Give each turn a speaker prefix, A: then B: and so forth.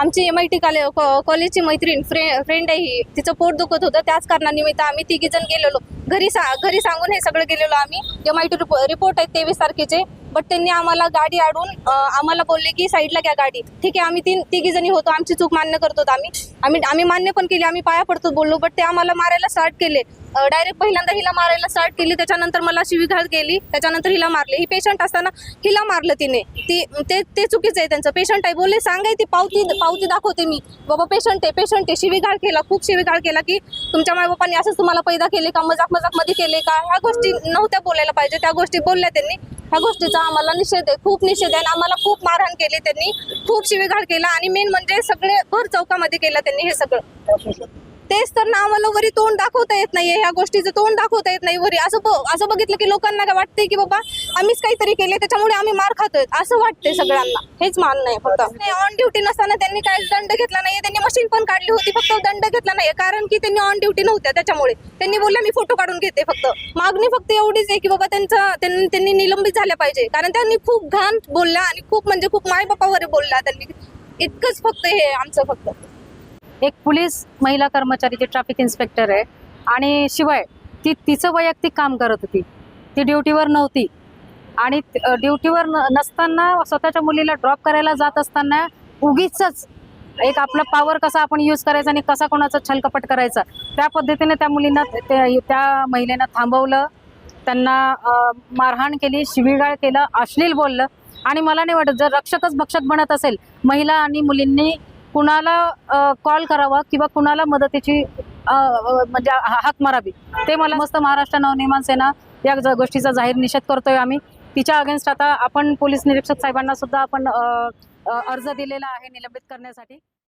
A: आमची M I T कॉलेजची मैत्रीण फ्रे फ्रेंड आहे ही. तिचं पोट दुखत होतं. त्याच कारणानिमित्त आम्ही तिघी जण गेलेलो. घरी सा घरी सांगून हे सगळं गेलेलो आम्ही. एम आय टी रिपोर्ट आहेत तेवीस तारखेचे. बट त्यांनी आम्हाला गाडी आडून आम्हाला बोलले की साईडला घ्या गाडी. ठीक आहे आम्ही तीन तिघी जणी होतो. आमची चूक मान्य करतो आम्ही. आम्ही आम्ही मान्य पण केली आम्ही पाया पडतो बोललो. बट ते आम्हाला मारायला स्टार्ट केले. डायरेक्ट पहिल्यांदा हिला मारायला स्टार्ट केली. त्याच्यानंतर मला शिवीघात केली त्याच्यानंतर हिला मारले. ही पेशंट असताना हिला मारलं तिने. ती ते ते चुकीचं आहे त्यांचं. पेशंट आहे. बोलले सांगाय ती पावती पावती दाखवते मी. बाबा पेशंट आहे पेशंट आहे. शिवीघाळ केला. खूप शिवीघाळ केला की तुमच्या मायबापाने असंच तुम्हाला पैदा केले का? मजाक मजाकमध्ये केले का? ह्या गोष्टी नव्हत्या बोलायला पाहिजे. त्या गोष्टी बोलल्या त्यांनी. ह्या गोष्टीचा आम्हाला निषेध आहे. खूप निषेध आहे आणि आम्हाला खूप मारहाण केली त्यांनी. खूप शिवीगाळ केला आणि मेन म्हणजे सगळे भर चौकामध्ये केलं त्यांनी हे सगळं. तेच तर ना आम्हाला वरी तोंड दाखवता येत नाहीये ह्या गोष्टीचं तोंड दाखवता येत नाही वरी. असं असं बघितलं की लोकांना काय वाटतंय की बाबा आम्हीच काहीतरी केले त्याच्यामुळे आम्ही मार खातोय. असं वाटतंय सगळ्यांना. हेच मानणं आहे फक्त. ऑन ड्युटी नसताना त्यांनी काय दंड घेतला नाहीये त्यांनी मशीन पण काढली होती फक्त दंड घेतला नाहीये. कारण की त्यांनी ऑन ड्युटी नव्हत्या त्याच्यामुळे. त्यांनी बोलले मी फोटो काढून घेते फक्त. मागणी फक्त एवढीच आहे की बाबा त्यांचं त्यांनी निलंबित झाल्या पाहिजे. कारण त्यांनी खूप घाण बोलल्या आणि खूप म्हणजे खूप मायबापावर बोलल्या त्यांनी. इतकंच फक्त हे आमचं फक्त.
B: एक पोलीस महिला कर्मचारी जी ट्रॅफिक इन्स्पेक्टर आहे. आणि शिवाय ती तिचं वैयक्तिक काम करत होती. ती ड्युटीवर नव्हती. आणि ड्युटीवर न- नसताना स्वतःच्या मुलीला ड्रॉप करायला जात असताना उगीच एक आपला पॉवर कसा आपण यूज करायचा आणि कसा कोणाचा छलकपट करायचा त्या पद्धतीने त्या मुलींना त्या महिलेनं थांबवलं. त्यांना मारहाण केली शिवीगाळ केलं अश्लील बोललं. आणि मला नाही वाटत जर रक्षकच भक्षक बनत असेल महिला आणि मुलींनी कुणाला कॉल करावा किंवा कुणाला मदतीची म्हणजे हा- हाक मारावी ते मला मस्त महाराष्ट्र नवनिर्माण सेना या ज- गोष्टीचा जाहीर निषेध करतोय आम्ही. तिच्या अगेन्स्ट आता आपण पोलीस निरीक्षक साहेबांना सुद्धा आपण अर्ज दिलेला आहे निलंबित करण्यासाठी.